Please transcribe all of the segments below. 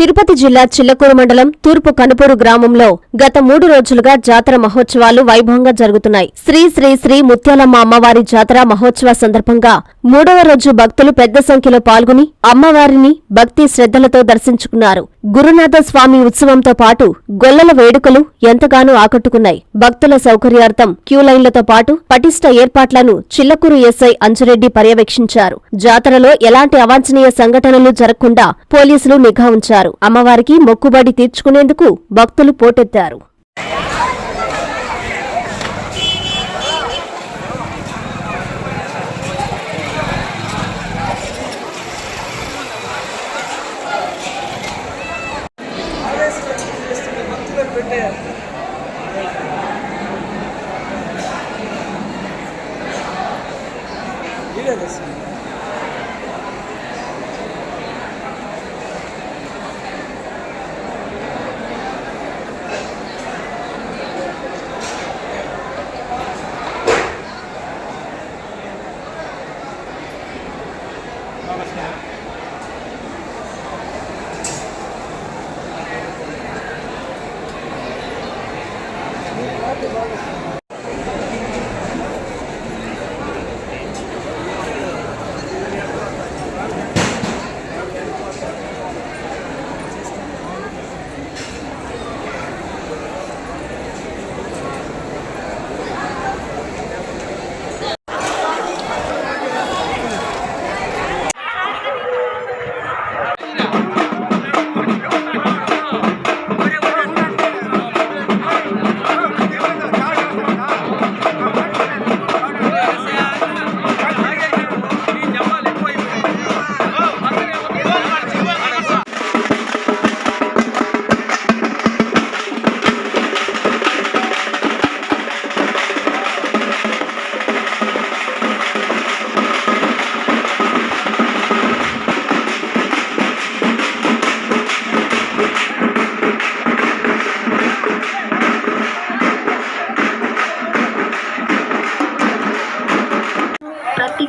తిరుపతి జిల్లా చిల్లకూరు మండలం తూర్పు కనుపూరు గ్రామంలో గత మూడు రోజులుగా జాతర మహోత్సవాలు వైభవంగా జరుగుతున్నాయి. శ్రీ శ్రీ శ్రీ ముత్యాలమ్మ అమ్మవారి జాతర మహోత్సవ సందర్భంగా మూడవ రోజు భక్తులు పెద్ద సంఖ్యలో పాల్గొని అమ్మవారిని భక్తి శ్రద్ధలతో దర్శించుకున్నారు. గురునాథ స్వామి ఉత్సవంతో పాటు గొల్లల వేడుకలు ఎంతగానో ఆకట్టుకున్నాయి. భక్తుల సౌకర్యార్థం క్యూ లైన్లతో పాటు పటిష్ట ఏర్పాట్లను చిల్లకూరు ఎస్ఐ అంజురెడ్డి పర్యవేక్షించారు. జాతరలో ఎలాంటి అవాంఛనీయ సంఘటనలు జరగకుండా పోలీసులు నిఘా ఉంచారు. అమ్మవారికి మొక్కుబడి తీర్చుకునేందుకు భక్తులు పోటెత్తారు. Look at this one. Namaste.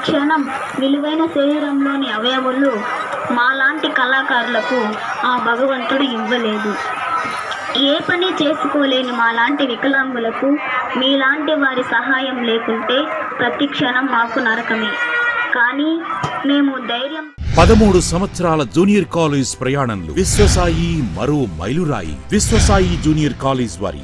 క్షణం విలువైన శరీరంలోని అవయవులు మాలాంటి కళాకారులకు ఆ భగవంతుడు ఇవ్వలేదు. ఏ పని చేసుకోలేని మాలాంటి వికలాంగులకు మీలాంటి వారి సహాయం లేకుంటే ప్రతి క్షణం మాకు నరకమే. కానీ మేము ధైర్యం పదమూడు సంవత్సరాల జూనియర్ కాలేజ్ ప్రయాణంలో విశ్వసాయి మరో మైలురాయి. విశ్వసాయి జూనియర్ కాలేజ్ వారి